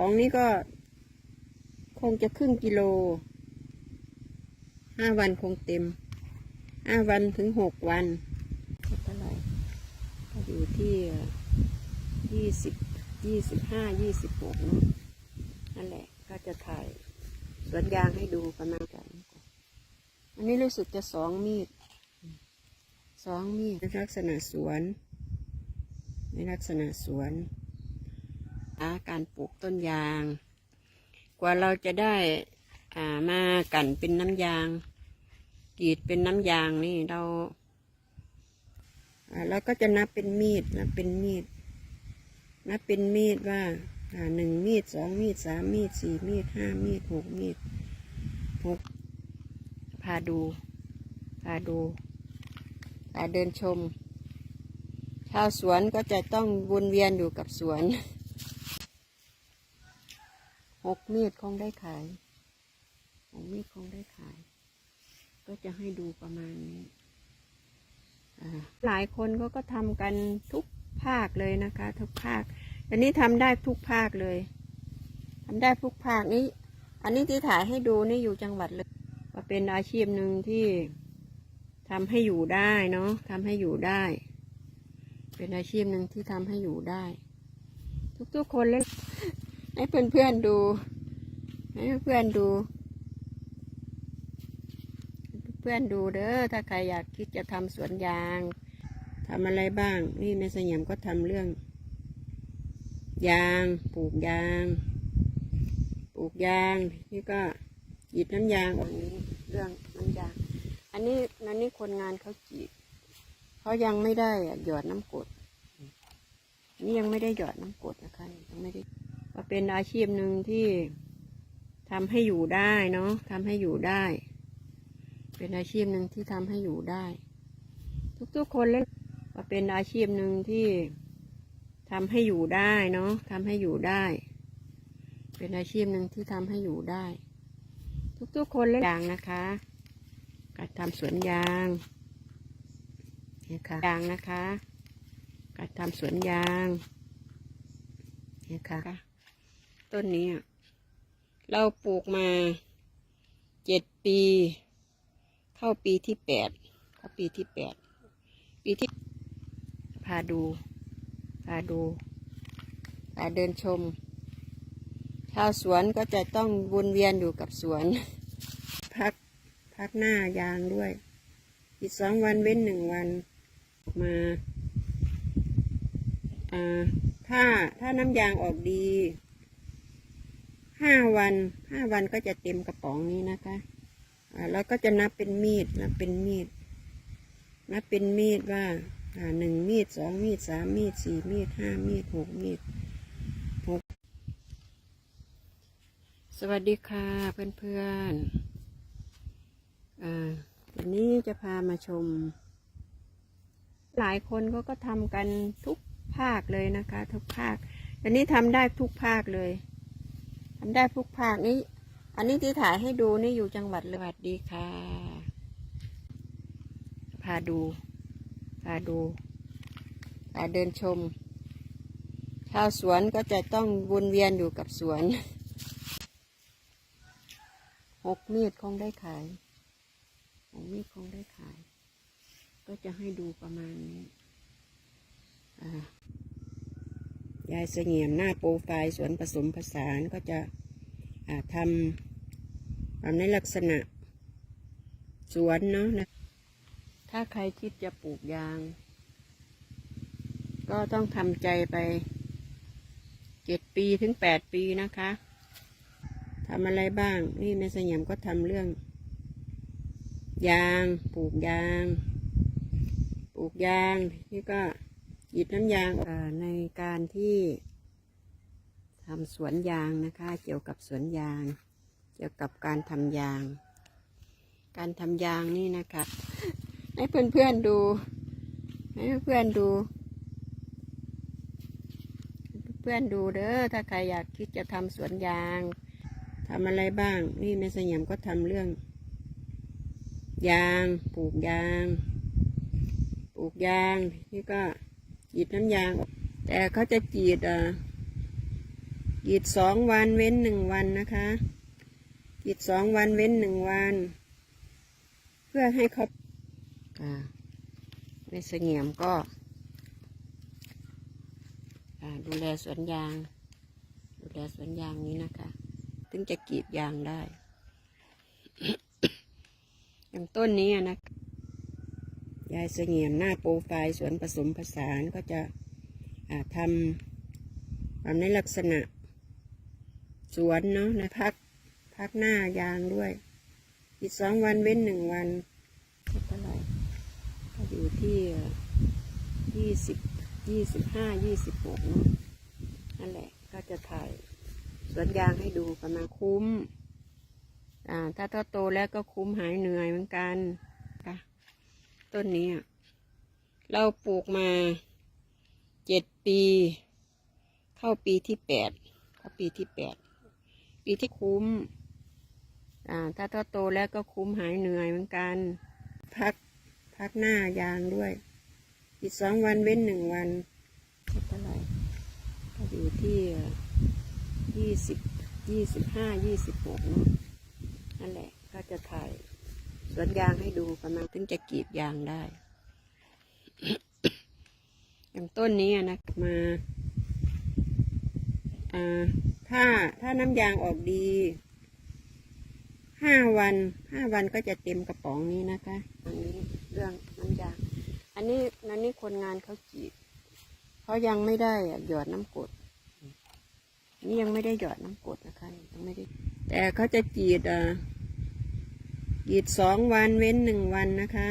ป๋องนี้ก็ คงจะครึ่งกิโลห้าวันคงเต็มห้าวันถึงหกวันเท่าไหร่ก็อยู่ที่ยี่สิบยี่สิบห้ายี่สิบหกนะนั่นแหละก็จะถ่ายสวนยางให้ดูประมาณกัน อันนี้รู้สึกจะสองมีดสองมีดในลักษณะสวน ในลักษณะสวน อาการปลูกต้นยาง กว่าเราจะได้ามากันเป็นน้ำยางกรีดเป็นน้ำยางนี่เราเราก็จะนับเป็นมีดนับเป็นมีดนับเป็นมีดว่าหนึ่งมีดสองมีดสามมีดสี่มีดห้ามีดหกมีดหกพาดู พาดูพาเดินชม ชาวสวนก็จะต้องวนเวียนอยู่กับสวน กมีดคงได้ขายหกมีดคงได้ขาย ก็จะให้ดูประมาณนี้อ่าหลายคนเขาก็ทำกันทุกภาคเลยนะคะ ทุกภาค อันนี้ทำได้ทุกภาคเลยทำได้ทุกภาคนี้ อันนี้ที่ถ่ายให้ดูนี่อยู่จังหวัดเลยก็เป็นอาชีพหนึ่งที่ทำให้อยู่ได้เนาะทำให้อยู่ได้ เป็นอาชีพหนึ่งที่ทำให้อยู่ได้ ทุกๆคนเลย ให้เพื่อนๆดู ให้เพื่อนๆดู เพื่อนๆดูเด้อ ถ้าใครอยากคิดจะทำสวนยางทำอะไรบ้าง นี่แม่สยามก็ทำเรื่อง ยาง ปลูกยาง ปลูกยาง นี่ก็หยิบน้ำยางออกนี้เรื่องน้ำยาง อันนี้อันนี้คนงานเขาจีบเขายังไม่ได้อะหยอดน้ำกดนี่ยังไม่ได้หยอดน้ำกดนะคะยังไม่ได้ เป็นอาชีพหนึ่งที่ทำให้อยู่ได้เนาะทำให้อยู่ได้ เป็นอาชีพหนึ่งที่ทำให้อยู่ได้ ทุกๆคนเลยก็เป็นอาชีพหนึ่งที่ทำให้อยู่ได้เนาะทำให้อยู่ได้ เป็นอาชีพหนึ่งที่ทำให้อยู่ได้ ทุกๆคนเลยอย่างนะคะการทำสวนยางเนี่ยค่ะยางนะคะการทำสวนยางเนี่ยค่ะ ต้นนี้อะเราปลูกมาเจ็ดปี เข้าปีที่แปดเข้าปีที่แปดปีที่ พาดู พาดูพาเดินชม ชาวสวนก็จะต้องวนเวียนอยู่กับสวน พักพักหน้ายางด้วย อีกสองวันเว้นหนึ่งวันมาอ่าถ้าถ้าน้ำยางออกดี ห้าวันห้าวันก็จะเต็มกระป๋องนี้นะคะอ่าแล้วก็จะนับเป็นมีดนับเป็นมีด นับเป็นมีดว่าอ่าหนึ่งมีดสองมีดสามมีดสี่มีดห้ามีดหกมีดหกสวัสดีค่ะเพื่อนๆอ่าวันนี้จะพามาชม หลายคนเขาก็ทำกันทุกภาคเลยนะคะ ทุกภาคอันนี้ทำได้ทุกภาคเลย ทำได้ทุกภาคนี้ อันนี้ที่ถ่ายให้ดูนี่อยู่จังหวัดเลยสวัสดีค่ะ พาดู พาดู พาเดินชม ชาวสวนก็จะต้องวนเวียนอยู่กับสวน หกมีดคงได้ขายหกมีดคงได้ขาย ก็จะให้ดูประมาณนี้ อ่า ยายเสงี่ยมหน้าโปรไฟล์สวนผสมผสานก็จะทำทำในลักษณะสวนเนาะนะ ถ้าใครคิดจะปลูกยาง ก็ต้องทำใจไปเจ็ดปีถึงแปดปีนะคะทำอะไรบ้าง นี่แม่สยามก็ทำเรื่อง ยาง ปลูกยาง ปลูกยางนี่ก็ หยิบน้ำยางในการที่ทำสวนยางนะคะ เกี่ยวกับสวนยาง เกี่ยวกับการทำยาง การทำยางนี่นะคะ ให้เพื่อนๆดู ให้เพื่อนๆดู เพื่อนๆดูเด้อถ้าใครอยากคิดจะทำสวนยางทำอะไรบ้าง นี่แม่สยามก็ทำเรื่อง ยาง ปลูกยาง ปลูกยาง นี่ก็ จีดน้ำยาง แต่เขาจะจีดอะกรีดสองวันเว้นหนึ่งวันนะคะกรีดสองวันเว้นหนึ่งวัน เพื่อให้เขาอ่าในเสงี่ยมก็อ่าดูแลสวนยาง ดูแลสวนยางนี้นะคะถึงจะกรีดยางได้ อย่างต้นนี้อะนะ ยายเสงี่ยมหน้าโปรไฟล์สวนผสมผสานก็จะทำทำในลักษณะ สวนเนาะในพักพักหน้ายางด้วย อีกสองวันเว้นหนึ่งวันเท่าไหร่ก็อยู่ที่ยี่สิบยี่สิบห้ายี่สิบหกเนาะนั่นแหละก็จะถ่ายสวนยางให้ดูประมาณคุ้ม อ่า ถ้าโตแล้วก็คุ้มหายเหนื่อยเหมือนกัน ต้นนี้อะเราปลูกมาเจ็ดปี เข้าปีที่แปดเข้าปีที่แปดปีที่คุ้ม อ่าถ้าถ้าโตแล้วก็คุ้มหายเหนื่อยเหมือนกัน พักพักหน้ายางด้วย อีกสองวันเว้นหนึ่งวันเท่าไหร่ก็อยู่ที่ยี่สิบยี่สิบห้ายี่สิบหกเนาะนั่นแหละก็จะถ่าย สวนยางให้ดูประมาณถึงจะกรีดยางได้ อย่างต้นนี้นะมาถ้าถ้าน้ำยางออกดีห้าวันห้าวันก็จะเต็มกระป๋องนี้นะคะอันนี้เรื่องน้ำยาง อันนี้นันนี่คนงานเขาจีดเขายังไม่ได้อะหยอดน้ำกดนี่ยังไม่ได้หยอดน้ำกดนะคะยังไม่ได้ แต่เขาจะจีดอะ จีดสองวันเว้นหนึ่งวันนะคะ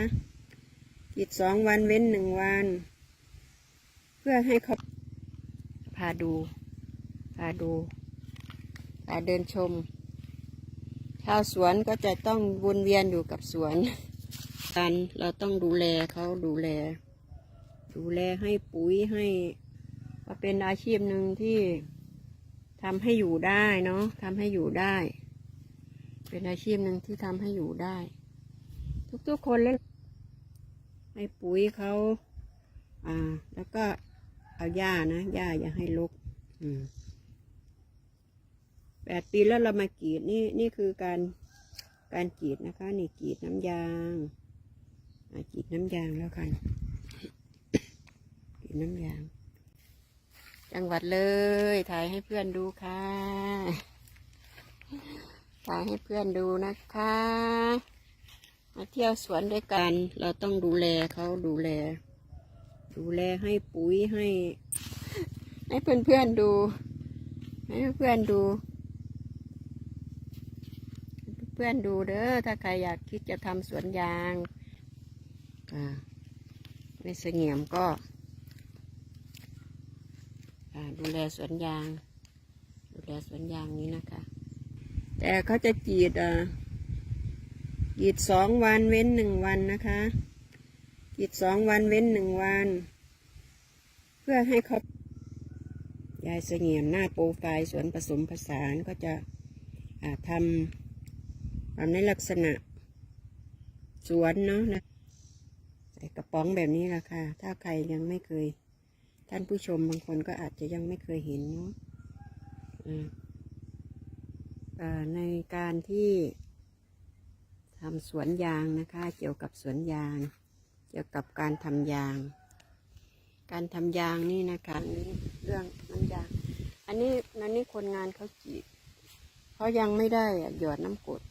จีดสองวันเว้นหนึ่งวัน เพื่อให้เขาพาดูพาดูพาเดินชมชาวสวนก็จะต้องวนเวียนอยู่กับสวนกันเราต้องดูแลเขาดูแล ดูแลให้ปุ๋ยให้เป็นอาชีพหนึ่งที่ทำให้อยู่ได้เนาะทำให้อยู่ได้ เป็นอาชีพหนึ่งที่ทำให้อยู่ได้ ทุกๆคนเล่นให้ปุ๋ยเขาอ่า แล้วก็เอาหญ้านะหญ้าอย่าให้รกอืมแปดปีแล้วเรามากรีดนี่นี่คือการการกรีดนะคะ นี่กรีดน้ำยางกรีดน้ำยางแล้วกันกรีดน้ำยาง จังหวัดเลย ถ่ายให้เพื่อนดูค่ะ ถ่ายให้เพื่อนดูนะคะ มาเที่ยวสวนด้วยกัน เราต้องดูแลเขาดูแล ดูแลให้ปุ๋ยให้ ให้เพื่อนๆดู ให้เพื่อนดู เพื่อนดูเด้อถ้าใครอยากคิดจะทำสวนยางในเสงี่ยมก็ดูแลสวนยาง ดูแลสวนยางนี้นะคะ แต่เขาจะจีดอ่ากรีดสองวันเว้นหนึ่งวันนะคะกีดสองวันเว้นหนึ่งวัน เพื่อให้เขายายเสงี่ยมหน้าโปรไฟล์สวนผสมผสานก็จะทำทำในลักษณะสวนเนาะนะใส่กระป๋องแบบนี้ละค่ะ ถ้าใครยังไม่เคย ท่านผู้ชมบางคนก็อาจจะยังไม่เคยเห็นเนาะอ่าอ่า ในการที่ทำสวนยางนะคะ เกี่ยวกับสวนยาง เกี่ยวกับการทำยาง การทำยางนี่นะคะนนี้เรื่องน้ำยาง อันนี้นันนี่คนงานเขาจีบเขายังไม่ได้อะหยอดน้ำกด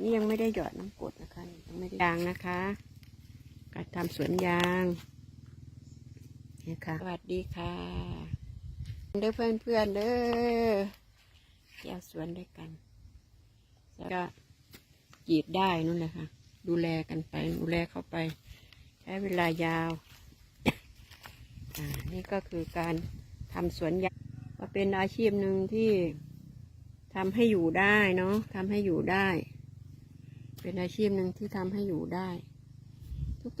นี่ยังไม่ได้หยอดน้ำกดนะคะยังไม่ได้ยางนะคะ การทำสวนยางนี่ค่ะสวัสดีค่ะเด้อเพื่อนเพื่อนเด้อ เที่ยวสวนด้วยกัน แล้วก็จีดได้นู่นแหละค่ะดูแลกันไป ดูแลเข้าไป ใช้เวลายาวอ่านี่ก็คือการทำสวนยางก็เป็นอาชีพหนึ่งที่ทำให้อยู่ได้เนาะทำให้อยู่ได้ เป็นอาชีพหนึ่งที่ทำให้อยู่ได้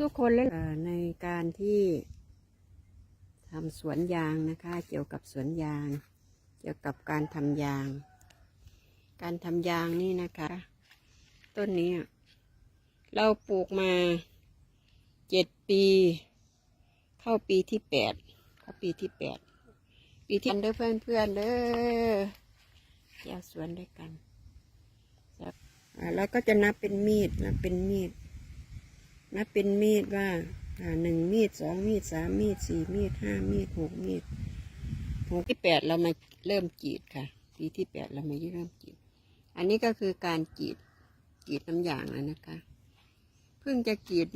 ทุกๆคนเล่นในการที่ทำสวนยางนะคะ เกี่ยวกับสวนยาง เกี่ยวกับการทำยาง การทำยางนี่นะคะ ต้นนี้เราปลูกมาเจ็ดปี เข้าปีที่แปดเข้าปีที่แปดปีที่เด้อเพื่อนเพื่อนเด้อแก้วสวนด้วยกันแล้วก็จะนับเป็นมีดนับเป็นมีด นับเป็นมีดว่าหนึ่งมีดสองมีดสามมีดสี่มีดห้ามีดหกมีดหกที่แปดเรามาเริ่มกรีดค่ะ ปีที่แปดเรามาเริ่มกรีด อันนี้ก็คือการกรีดกรีดน้ำยางแล้วนะคะ เพิ่งจะกรีด